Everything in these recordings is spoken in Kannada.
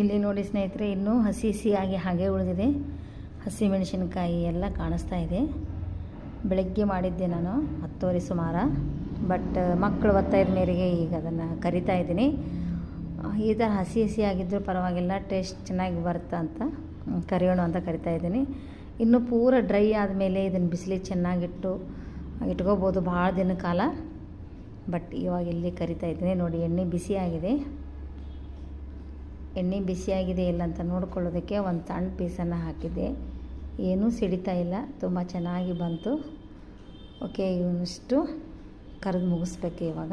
ಇಲ್ಲಿ ನೋಡಿ ಸ್ನೇಹಿತರೆ, ಇನ್ನೂ ಹಸಿ ಹಸಿಯಾಗಿ ಹಾಗೆ ಉಳಿದಿದೆ. ಹಸಿ ಮೆಣಸಿನಕಾಯಿ ಎಲ್ಲ ಕಾಣಿಸ್ತಾ ಇದೆ. ಬೆಳಗ್ಗೆ ಮಾಡಿದ್ದೆ ನಾನು, ಹತ್ತುವರೆ ಸುಮಾರು. ಬಟ್ ಮಕ್ಕಳು ಒತ್ತಾಯದ ಮೇರೆಗೆ ಈಗ ಅದನ್ನು ಕರಿತಾ ಇದ್ದೀನಿ. ಈ ಥರ ಹಸಿ ಹಸಿ ಆಗಿದ್ದರೂ ಪರವಾಗಿಲ್ಲ ಟೇಸ್ಟ್ ಚೆನ್ನಾಗಿ ಬರುತ್ತಾ ಅಂತ ಕರೆಯೋಣ ಅಂತ ಕರಿತಾ ಇದ್ದೀನಿ. ಇನ್ನು ಪೂರ ಡ್ರೈ ಆದಮೇಲೆ ಇದನ್ನು ಬಿಸಿಲಿಗೆ ಚೆನ್ನಾಗಿಟ್ಟು, ಇಟ್ಕೋಬೋದು ಭಾಳ ದಿನ ಕಾಲ. ಬಟ್ ಇವಾಗ ಇಲ್ಲಿ ಕರಿತಾ ಇದ್ದೀನಿ. ನೋಡಿ, ಎಣ್ಣೆ ಬಿಸಿಯಾಗಿದೆ. ಎಣ್ಣೆ ಬಿಸಿಯಾಗಿದೆ ಇಲ್ಲ ಅಂತ ನೋಡ್ಕೊಳ್ಳೋದಕ್ಕೆ ಒಂದು ಸಣ್ಣ ಪೀಸನ್ನು ಹಾಕಿದ್ದೆ. ಏನೂ ಸಿಡಿತಾ ಇಲ್ಲ. ತುಂಬ ಚೆನ್ನಾಗಿ ಬಂತು. ಓಕೆ, ಇವನಿಷ್ಟು ಕರೆದು ಮುಗಿಸ್ಬೇಕು ಇವಾಗ.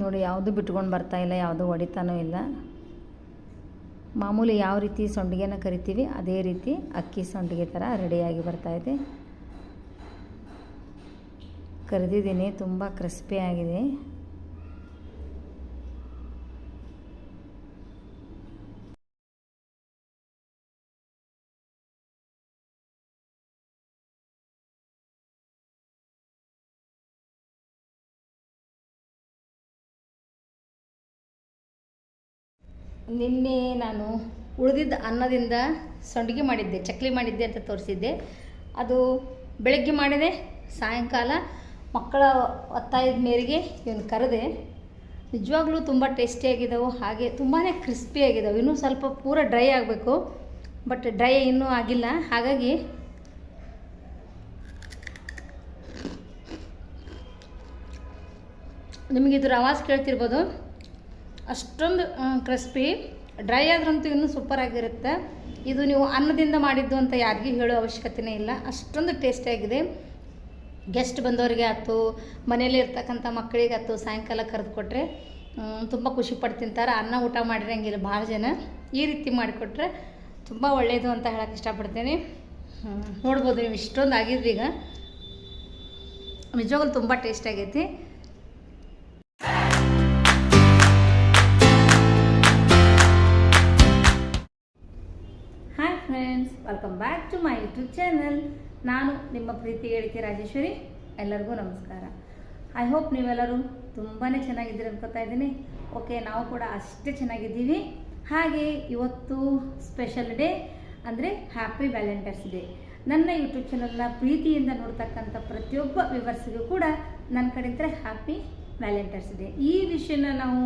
ನೋಡಿ, ಯಾವುದು ಬಿಟ್ಕೊಂಡು ಬರ್ತಾ ಇಲ್ಲ, ಯಾವುದು ಹೊಡಿತಾನೂ ಇಲ್ಲ. ಮಾಮೂಲಿ ಯಾವ ರೀತಿ ಸಂಡಿಗೆನ ಕರಿತೀವಿ, ಅದೇ ರೀತಿ ಅಕ್ಕಿ ಸಂಡಿಗೆ ಥರ ರೆಡಿಯಾಗಿ ಬರ್ತಾ ಇದೆ. ಕರೆದಿದ್ದೀನಿ, ತುಂಬ ಕ್ರಿಸ್ಪಿ ನಿನ್ನೆ ನಾನು ಉಳಿದಿದ್ದ ಅನ್ನದಿಂದ ಸಂಡಿಗೆ ಮಾಡಿದ್ದೆ, ಚಕ್ಲಿ ಮಾಡಿದ್ದೆ ಅಂತ ತೋರಿಸಿದ್ದೆ. ಅದು ಬೆಳಗ್ಗೆ ಮಾಡಿದೆ, ಸಾಯಂಕಾಲ ಮಕ್ಕಳ ಒತ್ತಾಯದ ಮೇರೆಗೆ ಇವನು ಕರೆದೆ. ನಿಜವಾಗ್ಲೂ ತುಂಬ ಟೇಸ್ಟಿಯಾಗಿದ್ದಾವೆ ಹಾಗೆ ತುಂಬಾ ಕ್ರಿಸ್ಪಿಯಾಗಿದ್ದಾವೆ ಇನ್ನೂ ಸ್ವಲ್ಪ ಪೂರ ಡ್ರೈ ಆಗಬೇಕು, ಬಟ್ ಡ್ರೈ ಇನ್ನೂ ಆಗಿಲ್ಲ. ಹಾಗಾಗಿ ನಿಮಗೆ ಇದ್ರ ಕೇಳ್ತಿರ್ಬೋದು. ಅಷ್ಟೊಂದು ಕ್ರಿಸ್ಪಿ ಡ್ರೈ ಆದ್ರಂತೂ ಇನ್ನೂ ಸೂಪರ್ ಆಗಿರುತ್ತೆ. ಇದು ನೀವು ಅನ್ನದಿಂದ ಮಾಡಿದ್ದು ಅಂತ ಯಾರಿಗೂ ಹೇಳೋ ಅವಶ್ಯಕತೆನೇ ಇಲ್ಲ. ಅಷ್ಟೊಂದು ಟೇಸ್ಟಿಯಾಗಿದೆ ಗೆಸ್ಟ್ ಬಂದವರಿಗೆ ಆಯ್ತು ಮನೇಲಿ ಇರ್ತಕ್ಕಂಥ ಮಕ್ಕಳಿಗೆ ಆಯ್ತು, ಸಾಯಂಕಾಲ ಕರೆದು ಕೊಟ್ಟರೆ ತುಂಬ ಖುಷಿ ಪಟ್ಟು ತಿಂತಾರೆ. ಅನ್ನ ಊಟ ಮಾಡಿರಂಗಿಲ್ಲ ಭಾಳ ಜನ. ಈ ರೀತಿ ಮಾಡಿಕೊಟ್ರೆ ತುಂಬ ಒಳ್ಳೆಯದು ಅಂತ ಹೇಳಕ್ಕೆ ಇಷ್ಟಪಡ್ತೀನಿ. ನೋಡ್ಬೋದು ನೀವು ಇಷ್ಟೊಂದು ಆಗಿದ್ರಿ ಈಗ ನಿಜವಾಗ್ಲೂ ತುಂಬ ಟೇಸ್ಟ್ ಆಗೈತಿ. Friends welcome back to my YouTube channel ನಾನು ನಿಮ್ಮ ಪ್ರೀತಿ ಹೇಳಿಕೆ ರಾಜೇಶ್ವರಿ. ಎಲ್ಲರಿಗೂ ನಮಸ್ಕಾರ. ಐ ಹೋಪ್ ನೀವೆಲ್ಲರೂ ತುಂಬಾ ಚೆನ್ನಾಗಿದ್ದೀರಿ ಅನ್ಕೋತಾ ಇದ್ದೀನಿ. ಓಕೆ ನಾವು ಕೂಡ ಅಷ್ಟೇ ಚೆನ್ನಾಗಿದ್ದೀವಿ. ಹಾಗೆ ಇವತ್ತು ಸ್ಪೆಷಲ್ ಡೇ ಅಂದರೆ ಹ್ಯಾಪಿ ವ್ಯಾಲೆಂಟೈನ್ಸ್ ಡೇ ನನ್ನ ಯೂಟ್ಯೂಬ್ ಚಾನಲ್ನ ಪ್ರೀತಿಯಿಂದ ನೋಡ್ತಕ್ಕಂಥ ಪ್ರತಿಯೊಬ್ಬ ವಿವರ್ಸಿಗೂ ಕೂಡ ನನ್ನ ಕಡೆಯಿಂದ ಹ್ಯಾಪಿ ವ್ಯಾಲೆಂಟೈನ್ಸ್ ಡೇ ಈ ವಿಷಯನ ನಾವು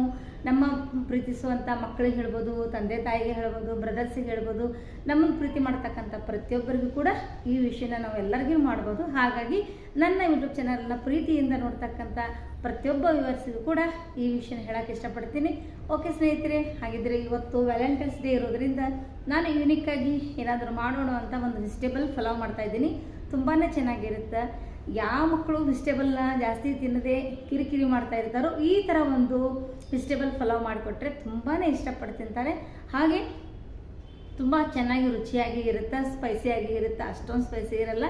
ನಮ್ಮ ಪ್ರೀತಿಸುವಂಥ ಮಕ್ಕಳಿಗೆ ಹೇಳ್ಬೋದು, ತಂದೆ ತಾಯಿಗೆ ಹೇಳ್ಬೋದು, ಬ್ರದರ್ಸಿಗೆ ಹೇಳ್ಬೋದು ನಮ್ಮನ್ನು ಪ್ರೀತಿ ಮಾಡ್ತಕ್ಕಂಥ ಪ್ರತಿಯೊಬ್ಬರಿಗೂ ಕೂಡ ಈ ವಿಷಯನ ನಾವು ಎಲ್ಲರಿಗೂ ಮಾಡ್ಬೋದು. ಹಾಗಾಗಿ ನನ್ನ ಯೂಟ್ಯೂಬ್ ಚಾನಲ್ನ ಪ್ರೀತಿಯಿಂದ ನೋಡ್ತಕ್ಕಂಥ ಪ್ರತಿಯೊಬ್ಬ ವಿವರ್ಸಿಗೂ ಕೂಡ ಈ ವಿಷಯನ ಹೇಳಕ್ಕೆ ಇಷ್ಟಪಡ್ತೀನಿ. ಓಕೆ ಸ್ನೇಹಿತರೆ, ಹಾಗಿದ್ರೆ ಇವತ್ತು ವ್ಯಾಲೆಂಟೈನ್ಸ್ ಡೇ ಇರೋದ್ರಿಂದ ನಾನು ಯೂನಿಕ್ಕಾಗಿ ಏನಾದರೂ ಮಾಡೋಣ ಅಂತ ಒಂದು ವೆಜಿಟೇಬಲ್ ಫಲೋ ಮಾಡ್ತಾ ಇದ್ದೀನಿ. ತುಂಬಾ ಚೆನ್ನಾಗಿರುತ್ತೆ. ಯಾವ ಮಕ್ಕಳು ವೆಜಿಟೇಬಲ್ನ ಜಾಸ್ತಿ ತಿನ್ನದೆ ಕಿರಿಕಿರಿ ಮಾಡ್ತಾ ಇರ್ತಾರೋ ಈ ಥರ ಒಂದು ವೆಜಿಟೇಬಲ್ ಪಲಾವ್ ಮಾಡಿಕೊಟ್ರೆ ತುಂಬಾ ಇಷ್ಟಪಟ್ಟು ತಿಂತಾರೆ. ಹಾಗೆ ತುಂಬ ಚೆನ್ನಾಗಿ ರುಚಿಯಾಗಿ ಇರುತ್ತೆ ಸ್ಪೈಸಿಯಾಗಿ ಇರುತ್ತೆ, ಅಷ್ಟೊಂದು ಸ್ಪೈಸಿ ಇರಲ್ಲ.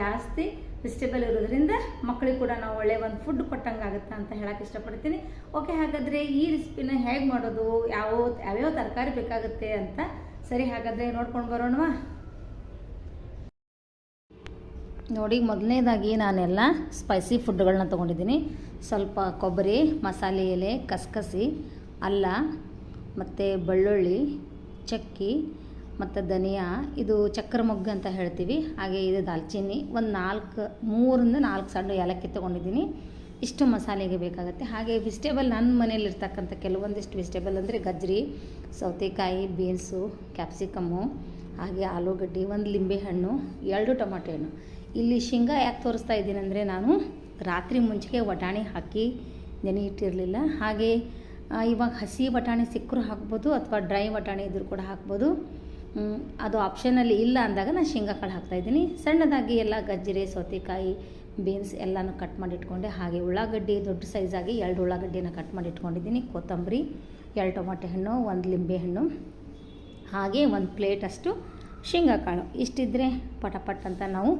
ಜಾಸ್ತಿ ವೆಜಿಟೇಬಲ್ ಇರೋದ್ರಿಂದ ಮಕ್ಕಳಿಗೆ ಕೂಡ ನಾವು ಒಳ್ಳೆಯ ಒಂದು ಫುಡ್ ಕೊಟ್ಟಂಗೆ ಆಗುತ್ತೆ ಅಂತ ಹೇಳಕ್ಕೆ ಇಷ್ಟಪಡ್ತೀನಿ. ಓಕೆ ಹಾಗಾದರೆ ಈ ರೆಸಿಪಿನ ಹೇಗೆ ಮಾಡೋದು, ಯಾವ, ಯಾವ್ಯಾವ ತರಕಾರಿ ಬೇಕಾಗುತ್ತೆ ಅಂತ ಸರಿ ಹಾಗಾದರೆ ನೋಡ್ಕೊಂಡು ಬರೋಣವಾ? ನೋಡಿ, ಮೊದಲನೇದಾಗಿ ನಾನೆಲ್ಲ ಸ್ಪೈಸಿ ಫುಡ್ಗಳನ್ನ ತೊಗೊಂಡಿದ್ದೀನಿ. ಸ್ವಲ್ಪ ಕೊಬ್ಬರಿ, ಮಸಾಲೆ ಎಲೆ, ಕಸಕಸಿ, ಅಲ್ಲ, ಮತ್ತು ಬೆಳ್ಳುಳ್ಳಿ, ಚಕ್ಕಿ, ಮತ್ತು ಧನಿಯಾ. ಇದು ಚಕ್ರ ಮೊಗ್ಗು ಅಂತ ಹೇಳ್ತೀವಿ. ಹಾಗೆ ಇದು ದಾಲ್ಚಿನ್ನಿ. ಒಂದು ನಾಲ್ಕು, ಮೂರಿಂದ ನಾಲ್ಕು ಸಣ್ಣ ಏಲಕ್ಕಿ ತೊಗೊಂಡಿದ್ದೀನಿ. ಇಷ್ಟು ಮಸಾಲೆಗೆ ಬೇಕಾಗುತ್ತೆ. ಹಾಗೆ ವೆಜಿಟೇಬಲ್ ನನ್ನ ಮನೆಯಲ್ಲಿರ್ತಕ್ಕಂಥ ಕೆಲವೊಂದಿಷ್ಟು ವೆಜಿಟೇಬಲ್ ಅಂದರೆ ಗಜ್ರಿ ಸೌತೆಕಾಯಿ, ಬೀನ್ಸು ಕ್ಯಾಪ್ಸಿಕಮ್ಮು ಹಾಗೆ ಆಲೂಗಡ್ಡೆ, ಒಂದು ಲಿಂಬೆಹಣ್ಣು ಎರಡು ಟೊಮಾಟೊ ಹಣ್ಣು. ಇಲ್ಲಿ ಶೇಂಗಾ ಯಾಕೆ ತೋರಿಸ್ತಾ ಇದ್ದೀನಿ ಅಂದರೆ ನಾನು ರಾತ್ರಿ ಮುಂಚೆಗೆ ವಟಾಣಿ ಹಾಕಿ ನೆನೆ ಇಟ್ಟಿರಲಿಲ್ಲ. ಹಾಗೆ ಇವಾಗ ಹಸಿ ಬಟಾಣಿ ಸಿಕ್ಕರೂ ಹಾಕ್ಬೋದು ಅಥವಾ ಡ್ರೈ ಬಟಾಣಿ ಇದ್ರೂ ಕೂಡ ಹಾಕ್ಬೋದು. ಅದು ಆಪ್ಷನಲ್ಲಿ ಇಲ್ಲ ಅಂದಾಗ ನಾನು ಶೇಂಗಾ ಕಾಳು ಹಾಕ್ತಾಯಿದ್ದೀನಿ ಸಣ್ಣದಾಗಿ ಎಲ್ಲ ಗಜ್ಜರಿ, ಸೌತೆಕಾಯಿ ಬೀನ್ಸ್ ಎಲ್ಲನೂ ಕಟ್ ಮಾಡಿಟ್ಕೊಂಡೆ. ಹಾಗೆ ಉಳ್ಳಾಗಡ್ಡಿ ದೊಡ್ಡ ಸೈಜಾಗಿ ಎರಡು ಉಳ್ಳಾಗಡ್ಡಿನ ಕಟ್ ಮಾಡಿ ಇಟ್ಕೊಂಡಿದ್ದೀನಿ ಕೊತ್ತಂಬರಿ, ಎರಡು ಟೊಮಾಟೆ ಹಣ್ಣು, ಒಂದು ಲಿಂಬೆ ಹಣ್ಣು. ಹಾಗೆ ಒಂದು ಪ್ಲೇಟಷ್ಟು ಶೇಂಗಾ ಕಾಳು ಇಷ್ಟಿದ್ದರೆ ಪಟಪಟ್ ಅಂತ ನಾವು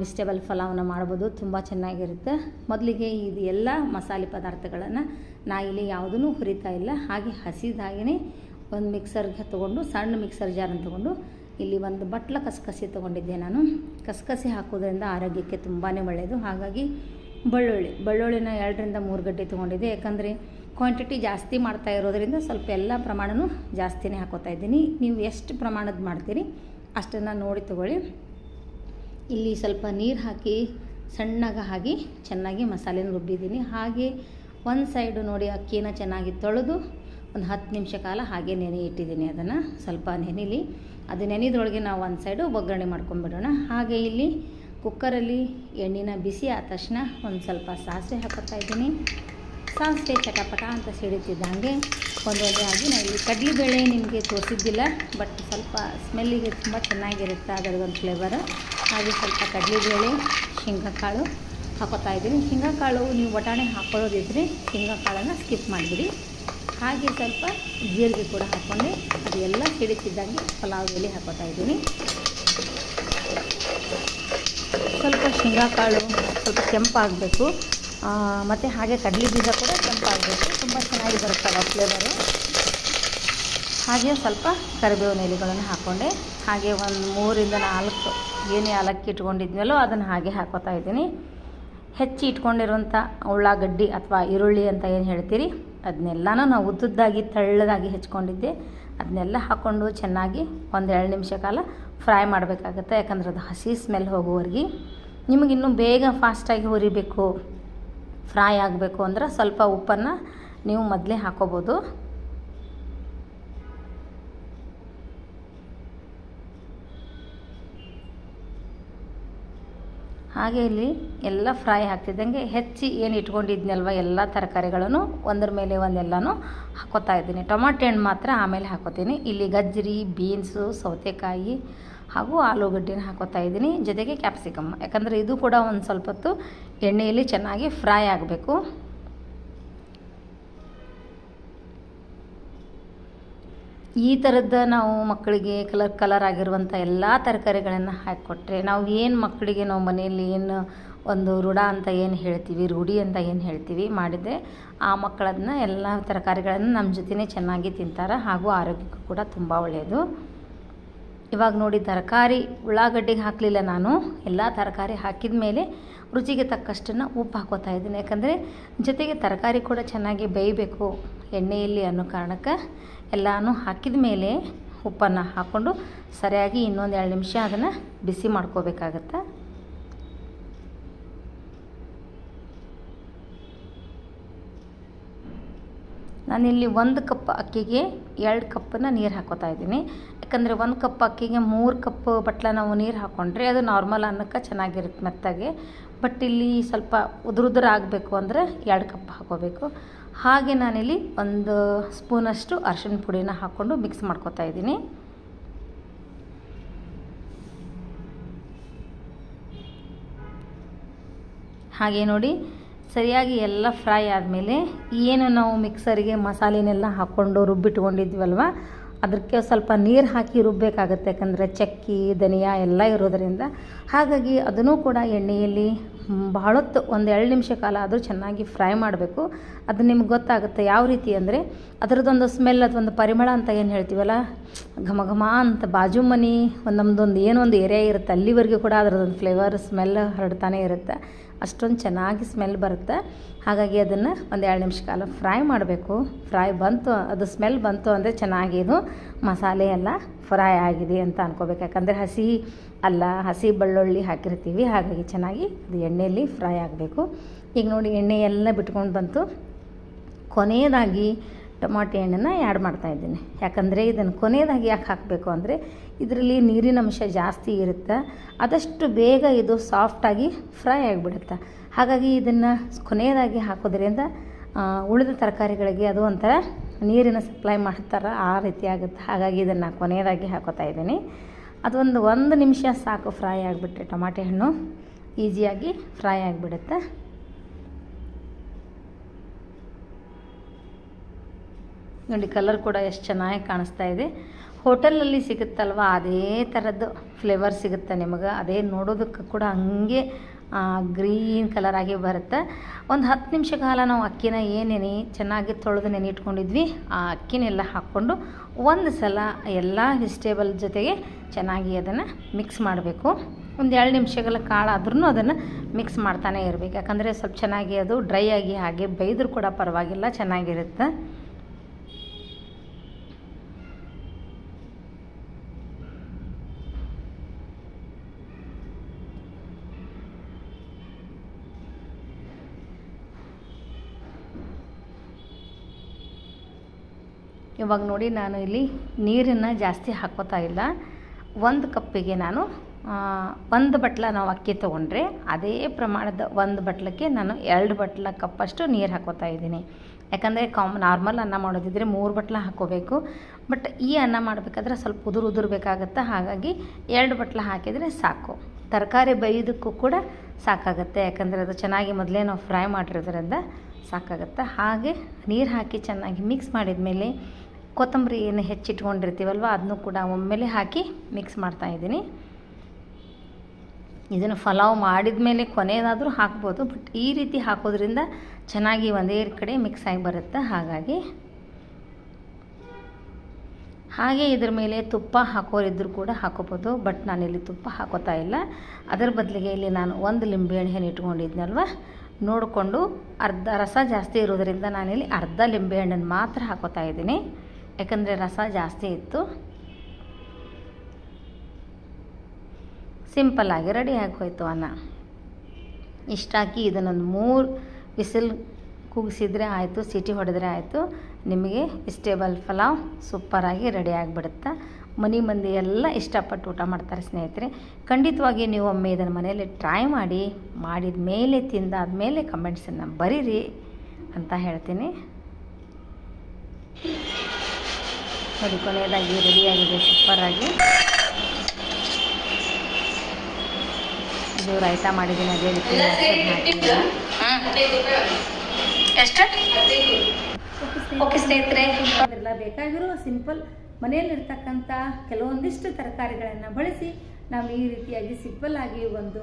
ವೆಜಿಟೇಬಲ್ ಫಲಾವ್ನ ಮಾಡ್ಬೋದು. ತುಂಬ ಚೆನ್ನಾಗಿರುತ್ತೆ. ಮೊದಲಿಗೆ ಇದು ಎಲ್ಲ ಮಸಾಲೆ ಪದಾರ್ಥಗಳನ್ನು ನಾ ಇಲ್ಲಿ ಯಾವುದೂ ಹುರಿತಾ ಇಲ್ಲ. ಹಾಗೆ ಹಸಿದಾಗೇ ಒಂದು ಮಿಕ್ಸರ್ಗೆ ತೊಗೊಂಡು, ಸಣ್ಣ ಮಿಕ್ಸರ್ ಜಾರನ್ನು ತೊಗೊಂಡು ಇಲ್ಲಿ ಒಂದು ಬಟ್ಲ ಕಸಕಸಿ ತೊಗೊಂಡಿದ್ದೆ ನಾನು. ಕಸಕಸಿ ಹಾಕೋದ್ರಿಂದ ಆರೋಗ್ಯಕ್ಕೆ ತುಂಬಾ ಒಳ್ಳೆಯದು ಹಾಗಾಗಿ ಬೆಳ್ಳುಳ್ಳಿ. ಬೆಳ್ಳುಳ್ಳಿನ ಎರಡರಿಂದ ಮೂರು ಗಡ್ಡೆ ತೊಗೊಂಡಿದ್ದೆ. ಯಾಕಂದರೆ ಕ್ವಾಂಟಿಟಿ ಜಾಸ್ತಿ ಮಾಡ್ತಾ ಇರೋದರಿಂದ ಸ್ವಲ್ಪ ಎಲ್ಲ ಪ್ರಮಾಣವೂ ಜಾಸ್ತಿನೇ ಹಾಕೋತಾ ಇದ್ದೀನಿ. ನೀವು ಎಷ್ಟು ಪ್ರಮಾಣದ ಮಾಡ್ತೀರಿ ಅಷ್ಟನ್ನು ನೋಡಿ ತಗೊಳ್ಳಿ. ಇಲ್ಲಿ ಸ್ವಲ್ಪ ನೀರು ಹಾಕಿ ಸಣ್ಣಗೆ ಹಾಕಿ ಚೆನ್ನಾಗಿ ಮಸಾಲೆನ ರುಬ್ಬಿದ್ದೀನಿ. ಹಾಗೆ ಒಂದು ಸೈಡು ನೋಡಿ ಅಕ್ಕಿನ ಚೆನ್ನಾಗಿ ತೊಳೆದು ಒಂದು ಹತ್ತು ನಿಮಿಷ ಕಾಲ ಹಾಗೆ ನೆನೆ ಇಟ್ಟಿದ್ದೀನಿ ಅದನ್ನು. ಸ್ವಲ್ಪ ನೆನೆಲಿ. ಅದು ನೆನೆದ್ರೊಳಗೆ ನಾವು ಒಂದು ಸೈಡು ಒಗ್ಗರಣೆ ಮಾಡ್ಕೊಂಡ್ಬಿಡೋಣ ಹಾಗೆ ಇಲ್ಲಿ ಕುಕ್ಕರಲ್ಲಿ ಎಣ್ಣೆನ ಬಿಸಿ ಆದ ತಕ್ಷಣ ಒಂದು ಸ್ವಲ್ಪ ಸಾಸಿವೆ ಹಾಕೋತಾ ಇದ್ದೀನಿ. ಸಾಸಿವೆ ಚಟಪಟ ಅಂತ ಸಿಡಿತಿದ್ದಂಗೆ ಒಂದೊಂದೇ ಆಗಿ ನಾವು ಇಲ್ಲಿ ಕಡಲೆಬೇಳೆ ನಿಮಗೆ ತೋರಿಸಿದ್ದಿಲ್ಲ ಬಟ್ ಸ್ವಲ್ಪ ಸ್ಮೆಲ್ಲಿಗೆ ತುಂಬ ಚೆನ್ನಾಗಿರುತ್ತೆ ಅದರದೊಂದು ಫ್ಲೇವರ್ ಹಾಗೆ ಸ್ವಲ್ಪ ಕಡಲೆಬೇಳೆ ಶೇಂಗಾಕಾಳು ಹಾಕೋತಾ ಇದ್ದೀನಿ. ಶೇಂಗಾಕಾಳು ನೀವು ಬಟಾಣಿ ಹಾಕೊಳ್ಳೋದಿದ್ರೆ ಶೇಂಗಾಕಾಳನ್ನು ಸ್ಕಿಪ್ ಮಾಡಿಬಿಡಿ. ಹಾಗೆ ಸ್ವಲ್ಪ ಜೀರಿಗೆ ಕೂಡ ಹಾಕ್ಕೊಂಡು ಅದೆಲ್ಲ ಸಿಡಿತಿದ್ದಂಗೆ ಪಲಾವ್ ಎಲೆ ಹಾಕೋತಾ ಇದ್ದೀನಿ. ಸ್ವಲ್ಪ ಶೇಂಗಾಕಾಳು ಸ್ವಲ್ಪ ಕೆಂಪಾಗಬೇಕು. ಮತ್ತು ಹಾಗೆ ಕಡಲೆ ಬೀಜ ಕೂಡ ಕೆಂಪಾಗಬೇಕು ತುಂಬ ಚೆನ್ನಾಗಿ ಬರುತ್ತಲ್ಲ ಫ್ಲೇವರು ಹಾಗೆ ಸ್ವಲ್ಪ ಕರಿಬೇವಿನ ಎಲೆಗಳನ್ನು ಹಾಕ್ಕೊಂಡೆ ಹಾಗೆ ಒಂದು ಮೂರಿಂದ ನಾಲ್ಕು ಏನೇ ಅಲಕ್ಕಿ ಇಟ್ಕೊಂಡಿದ್ಮೇಲೋ ಅದನ್ನು ಹಾಗೆ ಹಾಕೋತಾ ಇದ್ದೀನಿ. ಹೆಚ್ಚಿ ಇಟ್ಕೊಂಡಿರುವಂಥ ಉಳ್ಳಾಗಡ್ಡಿ ಅಥವಾ ಈರುಳ್ಳಿ ಅಂತ ಏನು ಹೇಳ್ತೀರಿ? ಅದನ್ನೆಲ್ಲನೂ ನಾವು ಉದ್ದುದ್ದಾಗಿ ತೆಳ್ಳದಾಗಿ ಹೆಚ್ಕೊಂಡಿದ್ದೆ. ಅದನ್ನೆಲ್ಲ ಹಾಕ್ಕೊಂಡು ಚೆನ್ನಾಗಿ ಒಂದು ಎರಡು ನಿಮಿಷ ಕಾಲ ಫ್ರೈ ಮಾಡಬೇಕಾಗತ್ತೆ. ಯಾಕಂದ್ರೆ ಅದು ಹಸಿ ಸ್ಮೆಲ್ ಹೋಗುವವರೆಗೆ. ನಿಮಗಿನ್ನೂ ಬೇಗ ಫಾಸ್ಟಾಗಿ ಹುರಿಬೇಕು. ಫ್ರೈ ಆಗಬೇಕು ಅಂದ್ರೆ ಸ್ವಲ್ಪ ಉಪ್ಪನ್ನು ನೀವು ಮೊದಲೇ ಹಾಕೋಬೋದು. ಹಾಗೆ ಇಲ್ಲಿ ಎಲ್ಲ ಫ್ರೈ ಹಾಕ್ತಿದ್ದಂಗೆ ಹೆಚ್ಚಿ ಏನು ಇಟ್ಕೊಂಡಿದ್ನಲ್ವ ಎಲ್ಲ ತರಕಾರಿಗಳನ್ನು ಒಂದರ ಮೇಲೆ ಒಂದೆಲ್ಲನೂ ಹಾಕೋತಾ ಇದ್ದೀನಿ. ಟೊಮಾಟೆ ಹಣ್ಣು ಮಾತ್ರ ಆಮೇಲೆ ಹಾಕೋತೀನಿ. ಇಲ್ಲಿ ಗಜ್ಜರಿ, ಬೀನ್ಸು, ಸೌತೆಕಾಯಿ ಹಾಗೂ ಆಲೂಗಡ್ಡೆನ ಹಾಕೋತಾ ಇದ್ದೀನಿ. ಜೊತೆಗೆ ಕ್ಯಾಪ್ಸಿಕಮ್ ಯಾಕಂದರೆ ಇದು ಕೂಡ ಒಂದು ಸ್ವಲ್ಪ ಹೊತ್ತು ಎಣ್ಣೆಯಲ್ಲಿ ಚೆನ್ನಾಗಿ ಫ್ರೈ ಆಗಬೇಕು. ಈ ಥರದ ನಾವು ಮಕ್ಕಳಿಗೆ ಕಲರ್ ಕಲರ್ ಆಗಿರುವಂಥ ಎಲ್ಲ ತರಕಾರಿಗಳನ್ನು ಹಾಕಿಕೊಟ್ರೆ ನಾವು ಏನು ಮಕ್ಕಳಿಗೆ ನಾವು ಮನೆಯಲ್ಲಿ ಏನು ಒಂದು ರೂಢ ಅಂತ ಏನು ಹೇಳ್ತೀವಿ, ರೂಢಿ ಅಂತ ಏನು ಹೇಳ್ತೀವಿ ಮಾಡಿದರೆ ಆ ಮಕ್ಕಳನ್ನ ಎಲ್ಲ ತರಕಾರಿಗಳನ್ನು ನಮ್ಮ ಜೊತೆನೇ ಚೆನ್ನಾಗಿ ತಿಂತಾರೆ ಹಾಗೂ ಆರೋಗ್ಯಕ್ಕೂ ಕೂಡ ತುಂಬ ಒಳ್ಳೆಯದು ಇವಾಗ ನೋಡಿ ತರಕಾರಿ ಉಳ್ಳಾಗಡ್ಡಿಗೆ ಹಾಕಲಿಲ್ಲ ನಾನು. ಎಲ್ಲ ತರಕಾರಿ ಹಾಕಿದ ಮೇಲೆ ರುಚಿಗೆ ತಕ್ಕಷ್ಟನ್ನು ಉಪ್ಪು ಹಾಕೋತಾ ಇದ್ದೀನಿ. ಯಾಕಂದರೆ ಜೊತೆಗೆ ತರಕಾರಿ ಕೂಡ ಚೆನ್ನಾಗಿ ಬೇಯಬೇಕು ಎಣ್ಣೆಯಲ್ಲಿ ಅನ್ನೋ ಕಾರಣಕ್ಕೆ ಎಲ್ಲನೂ ಹಾಕಿದ ಮೇಲೆ ಉಪ್ಪನ್ನು ಹಾಕ್ಕೊಂಡು ಸರಿಯಾಗಿ ಇನ್ನೊಂದು ಎರಡು ನಿಮಿಷ ಅದನ್ನು ಬಿಸಿ ಮಾಡ್ಕೋಬೇಕಾಗತ್ತೆ? ನಾನಿಲ್ಲಿ ಒಂದು ಕಪ್ ಅಕ್ಕಿಗೆ ಎರಡು ಕಪ್ಪನ್ನು ನೀರು ಹಾಕೋತಾ ಇದ್ದೀನಿ. ಯಾಕಂದರೆ ಒಂದು ಕಪ್ ಅಕ್ಕಿಗೆ ಮೂರು ಕಪ್ ಬಟ್ಲ ನಾವು ನೀರು ಹಾಕ್ಕೊಂಡ್ರೆ ಅದು ನಾರ್ಮಲ್ ಅನ್ನಕ್ಕೆ ಚೆನ್ನಾಗಿರುತ್ತೆ ಮೆತ್ತಾಗೆ. ಬಟ್ ಇಲ್ಲಿ ಸ್ವಲ್ಪ ಉದುರುದ್ರ ಆಗಬೇಕು ಅಂದರೆ ಎರಡು ಕಪ್ ಹಾಕೋಬೇಕು. ಹಾಗೆ ನಾನಿಲ್ಲಿ ಒಂದು ಸ್ಪೂನಷ್ಟು ಅರಿಶಿಣ ಪುಡಿನ ಹಾಕ್ಕೊಂಡು ಮಿಕ್ಸ್ ಮಾಡ್ಕೋತಾ ಇದ್ದೀನಿ. ಹಾಗೆ ನೋಡಿ ಸರಿಯಾಗಿ ಎಲ್ಲ ಫ್ರೈ ಆದಮೇಲೆ ಏನು ನಾವು ಮಿಕ್ಸರಿಗೆ ಮಸಾಲೆನೆಲ್ಲ ಹಾಕ್ಕೊಂಡು ರುಬ್ಬಿಟ್ಕೊಂಡಿದ್ವಲ್ವ? ಅದಕ್ಕೆ ಸ್ವಲ್ಪ ನೀರು ಹಾಕಿ ರುಬ್ಬಬೇಕಾಗತ್ತೆ ಯಾಕಂದರೆ ಚಕ್ಕಿ, ಧನಿಯಾ ಎಲ್ಲ ಇರೋದರಿಂದ. ಹಾಗಾಗಿ ಅದನ್ನು ಕೂಡ ಎಣ್ಣೆಯಲ್ಲಿ ಬಹಳೊತ್ತು ಒಂದು ಎರಡು ನಿಮಿಷ ಕಾಲ ಆದರೂ ಚೆನ್ನಾಗಿ ಫ್ರೈ ಮಾಡಬೇಕು. ಅದು ನಿಮ್ಗೆ ಗೊತ್ತಾಗುತ್ತೆ ಯಾವ ರೀತಿ ಅಂದರೆ ಅದರದ್ದೊಂದು ಸ್ಮೆಲ್ ಅದೊಂದು ಪರಿಮಳ ಅಂತ ಏನು ಹೇಳ್ತೀವಲ್ಲ? ಘಮ ಘಮ ಅಂತ ಬಾಜು ಮನೆ, ಒಂದು ನಮ್ಮದೊಂದು ಏನೋ ಒಂದು ಏರಿಯಾ ಇರುತ್ತೆ, ಅಲ್ಲಿವರೆಗೂ ಕೂಡ ಅದರದೊಂದು ಫ್ಲೇವರ್ ಸ್ಮೆಲ್ ಹರಡ್ತಾನೆ ಇರುತ್ತೆ. ಅಷ್ಟೊಂದು ಚೆನ್ನಾಗಿ ಸ್ಮೆಲ್ ಬರುತ್ತೆ. ಹಾಗಾಗಿ ಅದನ್ನು ಒಂದು ಎರಡು ನಿಮಿಷ ಕಾಲ ಫ್ರೈ ಮಾಡಬೇಕು. ಫ್ರೈ ಬಂತು, ಅದು ಸ್ಮೆಲ್ ಬಂತು ಅಂದರೆ ಚೆನ್ನಾಗಿ ಇದು ಮಸಾಲೆ ಎಲ್ಲ ಫ್ರೈ ಆಗಿದೆ ಅಂತ ಅನ್ಕೋಬೇಕು. ಯಾಕಂದರೆ ಹಸಿ ಅಲ್ಲ, ಹಸಿ ಬೆಳ್ಳುಳ್ಳಿ ಹಾಕಿರ್ತೀವಿ. ಹಾಗಾಗಿ ಚೆನ್ನಾಗಿ ಅದು ಎಣ್ಣೆಯಲ್ಲಿ ಫ್ರೈ ಆಗಬೇಕು. ಈಗ ನೋಡಿ, ಎಣ್ಣೆ ಎಲ್ಲ ಬಿಟ್ಕೊಂಡು ಬಂತು. ಕೊನೆಯದಾಗಿ ಟೊಮಾಟೆ ಎಣ್ಣೆನ ಆ್ಯಡ್ ಮಾಡ್ತಾಯಿದ್ದೀನಿ ಯಾಕಂದರೆ ಇದನ್ನು ಕೊನೆಯದಾಗಿ ಯಾಕೆ ಹಾಕಬೇಕು ಅಂದರೆ, ಇದರಲ್ಲಿ ನೀರಿನ ಅಂಶ ಜಾಸ್ತಿ ಇರುತ್ತೆ. ಆದಷ್ಟು ಬೇಗ ಇದು ಸಾಫ್ಟಾಗಿ ಫ್ರೈ ಆಗಿಬಿಡುತ್ತೆ. ಹಾಗಾಗಿ ಇದನ್ನು ಕೊನೆಯದಾಗಿ ಹಾಕೋದ್ರಿಂದ ಉಳಿದ ತರಕಾರಿಗಳಿಗೆ ಅದು ಒಂಥರ ನೀರಿನ ಸಪ್ಲೈ ಮಾಡ್ತಾರೆ ಆ ರೀತಿ ಆಗುತ್ತೆ. ಹಾಗಾಗಿ ಇದನ್ನು ಕೊನೆಯದಾಗಿ ಹಾಕೋತಾ ಇದ್ದೀನಿ. ಅದೊಂದು ಒಂದು ನಿಮಿಷ ಸಾಕು ಫ್ರೈ ಆಗಿಬಿಟ್ರೆ ಟೊಮಾಟೆ ಹಣ್ಣು. ಈಸಿಯಾಗಿ ಫ್ರೈ ಆಗಿಬಿಡುತ್ತೆ. ನೋಡಿ, ಕಲರ್ ಕೂಡ ಎಷ್ಟು ಚೆನ್ನಾಗಿ ಕಾಣಿಸ್ತಾ ಇದೆ. ಹೋಟೆಲಲ್ಲಿ ಸಿಗುತ್ತಲ್ವ? ಅದೇ ಥರದ್ದು ಫ್ಲೇವರ್ ಸಿಗುತ್ತೆ ನಿಮಗೆ. ಅದೇ ನೋಡೋದಕ್ಕೆ ಕೂಡ ಹಂಗೆ ಗ್ರೀನ್ ಕಲರ್ ಆಗಿ ಬರುತ್ತೆ. ಒಂದು ಹತ್ತು ನಿಮಿಷ ಕಾಲ ನಾವು ಅಕ್ಕಿನ ಏನೇನಿ ಚೆನ್ನಾಗಿ ತೊಳೆದು ನೆನಿಟ್ಕೊಂಡಿದ್ವಿ ಆ ಅಕ್ಕಿನೆಲ್ಲ ಹಾಕ್ಕೊಂಡು ಒಂದು ಸಲ ಎಲ್ಲ ವೆಜಿಟೇಬಲ್ ಜೊತೆಗೆ ಚೆನ್ನಾಗಿ ಅದನ್ನು ಮಿಕ್ಸ್ ಮಾಡಬೇಕು. ಒಂದು ಎರಡು ನಿಮಿಷಗಳ ಕಾಳ ಆದ್ರೂ ಅದನ್ನು ಮಿಕ್ಸ್ ಮಾಡ್ತಾನೆ ಇರಬೇಕು. ಯಾಕಂದರೆ ಸ್ವಲ್ಪ ಚೆನ್ನಾಗಿ ಅದು ಡ್ರೈ ಆಗಿ ಹಾಗೆ ಬೇಯ್ದರೂ ಕೂಡ ಪರವಾಗಿಲ್ಲ, ಚೆನ್ನಾಗಿರುತ್ತೆ. ಇವಾಗ ನೋಡಿ ನಾನು ಇಲ್ಲಿ ನೀರನ್ನು ಜಾಸ್ತಿ ಹಾಕೋತಾ ಇಲ್ಲ. ಒಂದು ಕಪ್ಪಿಗೆ ನಾನು ಒಂದು ಬಟ್ಲ ನಾವು ಅಕ್ಕಿ ತೊಗೊಂಡ್ರೆ ಅದೇ ಪ್ರಮಾಣದ ಒಂದು ಬಟ್ಲಕ್ಕೆ ನಾನು ಎರಡು ಬಟ್ಲ ಕಪ್ಪಷ್ಟು ನೀರು ಹಾಕೋತಾ ಇದ್ದೀನಿ. ಯಾಕಂದರೆ ಕಾಮ್, ನಾರ್ಮಲ್ ಅನ್ನ ಮಾಡೋದಿದ್ರೆ ಮೂರು ಬಟ್ಲ ಹಾಕೋಬೇಕು. ಬಟ್ ಈ ಅನ್ನ ಮಾಡಬೇಕಾದ್ರೆ ಸ್ವಲ್ಪ ಉದುರು ಉದುರು ಬೇಕಾಗುತ್ತೆ, ಹಾಗಾಗಿ ಎರಡು ಬಟ್ಲ ಹಾಕಿದರೆ ಸಾಕು. ತರಕಾರಿ ಬೈಯೋದಕ್ಕೂ ಕೂಡ ಸಾಕಾಗುತ್ತೆ, ಯಾಕಂದರೆ ಅದು ಚೆನ್ನಾಗಿ ಮೊದಲೇ ನಾವು ಫ್ರೈ ಮಾಡಿರೋದ್ರಿಂದ ಸಾಕಾಗುತ್ತೆ. ಹಾಗೆ ನೀರು ಹಾಕಿ ಚೆನ್ನಾಗಿ ಮಿಕ್ಸ್ ಮಾಡಿದ ಮೇಲೆ ಕೊತ್ತಂಬರಿ ಏನು ಹೆಚ್ಚಿಟ್ಕೊಂಡಿರ್ತೀವಲ್ವ, ಅದನ್ನು ಕೂಡ ಒಮ್ಮೆಲೆ ಹಾಕಿ ಮಿಕ್ಸ್ ಮಾಡ್ತಾ ಇದ್ದೀನಿ. ಇದನ್ನು ಫಲಾವ್ ಮಾಡಿದ ಮೇಲೆ ಕೊನೆಯದಾದರೂ ಹಾಕ್ಬೋದು ಬಟ್ ಈ ರೀತಿ ಹಾಕೋದ್ರಿಂದ ಚೆನ್ನಾಗಿ ಒಂದೇ ಕಡೆ ಮಿಕ್ಸ್ ಆಗಿ ಬರುತ್ತೆ. ಹಾಗಾಗಿ ಹಾಗೆ ಇದ್ರ ಮೇಲೆ ತುಪ್ಪ ಹಾಕೋರಿದ್ರು ಕೂಡ ಹಾಕೋಬೋದು ಬಟ್ ನಾನಿಲ್ಲಿ ತುಪ್ಪ ಹಾಕೋತಾ ಇಲ್ಲ. ಅದರ ಬದಲಿಗೆ ಇಲ್ಲಿ ನಾನು ಒಂದು ಲಿಂಬೆಹಣ್ಣು ಇಟ್ಕೊಂಡಿದ್ನಲ್ವ, ನೋಡಿಕೊಂಡು ಅರ್ಧ ರಸ ಜಾಸ್ತಿ ಇರೋದರಿಂದ ನಾನಿಲ್ಲಿ ಅರ್ಧ ಲಿಂಬೆಹಣ್ಣನ್ನು ಮಾತ್ರ ಹಾಕೋತಾ ಇದ್ದೀನಿ. ಯಾಕಂದರೆ ರಸ ಜಾಸ್ತಿ ಇತ್ತು. ಸಿಂಪಲ್ಲಾಗಿ ರೆಡಿ ಹೋಯಿತು ಅನ್ನ. ಇಷ್ಟಾಕಿ ಇದನ್ನೊಂದು ಮೂರು ವಿಸಿಲ್ ಕೂಗಿಸಿದ್ರೆ ಆಯಿತು, ಸಿಟಿ ಹೊಡೆದ್ರೆ ಆಯಿತು. ನಿಮಗೆ ವೆಜಿಟೇಬಲ್ ಪಲಾವ್ ಸೂಪರಾಗಿ ರೆಡಿ ಆಗಿಬಿಡುತ್ತೆ? ಮನೆ ಮಂದಿ ಎಲ್ಲ ಇಷ್ಟಪಟ್ಟು ಊಟ ಮಾಡ್ತಾರೆ ಸ್ನೇಹಿತರೆ. ಖಂಡಿತವಾಗಿ ನೀವು ಒಮ್ಮೆ ಇದನ್ನು ಮನೆಯಲ್ಲಿ ಟ್ರೈ ಮಾಡಿ ಮಾಡಿದ ಮೇಲೆ ತಿಂದಾದ ಮೇಲೆ ಕಮೆಂಟ್ಸನ್ನು ಬರೀರಿ ಅಂತ ಹೇಳ್ತೀನಿ. ನೋಡಿ ಕೊನೆಯದಾಗಿ ರೆಡಿಯಾಗಿದೆ ಸೂಪರಾಗಿ ಇದು ರೈತ ಮಾಡಿದ್ದೀನಿ ಅದೇ ರೀತಿ. ಎಷ್ಟು? ಓಕೆ ಸ್ನೇಹಿತರೆ ಬೇಕಾಗಿರೋ ಸಿಂಪಲ್ ಮನೆಯಲ್ಲಿರ್ತಕ್ಕಂಥ ಕೆಲವೊಂದಿಷ್ಟು ತರಕಾರಿಗಳನ್ನು ಬಳಸಿ ನಾವು ಈ ರೀತಿಯಾಗಿ ಸಿಂಪಲ್ ಆಗಿ ಒಂದು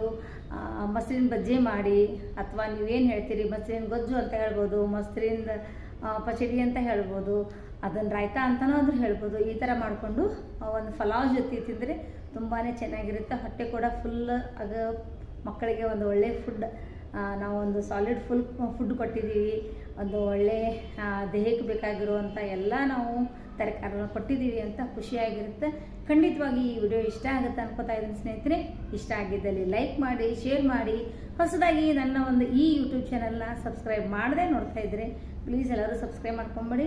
ಮೊಸರಿನ ಬಜ್ಜಿ ಮಾಡಿ ಅಥವಾ ನೀವೇನು ಹೇಳ್ತೀರಿ ಮೊಸರಿನ ಗೊಜ್ಜು ಅಂತ ಹೇಳ್ಬೋದು ಮೊಸರಿನ ಪಚಡಿ ಅಂತ ಹೇಳ್ಬೋದು ಅದನ್ನು ರಾಯ್ತಾ ಅಂತಲೂ ಅಂದ್ರೆ ಹೇಳ್ಬೋದು. ಈ ಥರ ಮಾಡಿಕೊಂಡು ಒಂದು ಫಲಾವ್ ಜೊತೆ ತಿಂದರೆ ತುಂಬಾ ಚೆನ್ನಾಗಿರುತ್ತೆ. ಹೊಟ್ಟೆ ಕೂಡ ಫುಲ್ ಆಗ ಮಕ್ಕಳಿಗೆ ಒಂದು ಒಳ್ಳೆಯ ಫುಡ್ ನಾವು ಒಂದು ಸಾಲಿಡ್ ಫುಲ್ ಫುಡ್ ಕೊಟ್ಟಿದ್ದೀವಿ. ಒಂದು ಒಳ್ಳೆ ಆ, ದೇಹಕ್ಕೆ ಬೇಕಾಗಿರುವಂಥ ಎಲ್ಲ ನಾವು ತರಕಾರಿಗಳನ್ನ ಕೊಟ್ಟಿದ್ದೀವಿ ಅಂತ ಖುಷಿಯಾಗಿರುತ್ತೆ. ಖಂಡಿತವಾಗಿ ಈ ವಿಡಿಯೋ ಇಷ್ಟ ಆಗುತ್ತೆ ಅನ್ಕೋತಾ ಇದ್ದೀನಿ ಸ್ನೇಹಿತರೆ. ಇಷ್ಟ ಆಗಿದ್ದಲ್ಲಿ ಲೈಕ್ ಮಾಡಿ ಶೇರ್ ಮಾಡಿ. ಹೊಸದಾಗಿ ನನ್ನ ಒಂದು ಈ ಯೂಟ್ಯೂಬ್ ಚಾನಲ್ನ ಸಬ್ಸ್ಕ್ರೈಬ್ ಮಾಡದೆ ನೋಡ್ತಾ ಇದ್ದರೆ ಪ್ಲೀಸ್ ಎಲ್ಲರೂ ಸಬ್ಸ್ಕ್ರೈಬ್ ಮಾಡ್ಕೊಂಬಿಡಿ.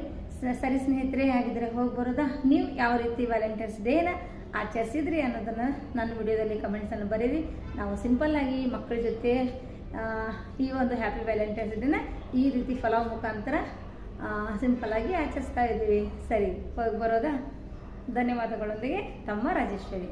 ಸರಿ ಸ್ನೇಹಿತರೆ ಆಗಿದ್ರೆ ಹೋಗಿ ಬರೋದಾ? ನೀವು ಯಾವ ರೀತಿ ವ್ಯಾಲೆಂಟೈನ್ಸ್ ಡೇನ ಆಚರಿಸಿದ್ರಿ ಅನ್ನೋದನ್ನು ನನ್ನ ವಿಡಿಯೋದಲ್ಲಿ ಕಮೆಂಟ್ಸನ್ನು ಬರೀರಿ. ನಾವು ಸಿಂಪಲ್ಲಾಗಿ ಮಕ್ಕಳ ಜೊತೆ ಈ ಒಂದು ಹ್ಯಾಪಿ ವ್ಯಾಲೆಂಟೈನ್ಸ್ ಡೇನ ಈ ರೀತಿ ಫಲಾವ್ ಮುಖಾಂತರ ಸಿಂಪಲ್ಲಾಗಿ ಆಚರಿಸ್ತಾ ಇದ್ದೀವಿ. ಸರಿ, ಹೋಗಿ ಬರೋದಾ? ಧನ್ಯವಾದಗಳೊಂದಿಗೆ ತಮ್ಮ ರಾಜೇಶ್ವರಿ.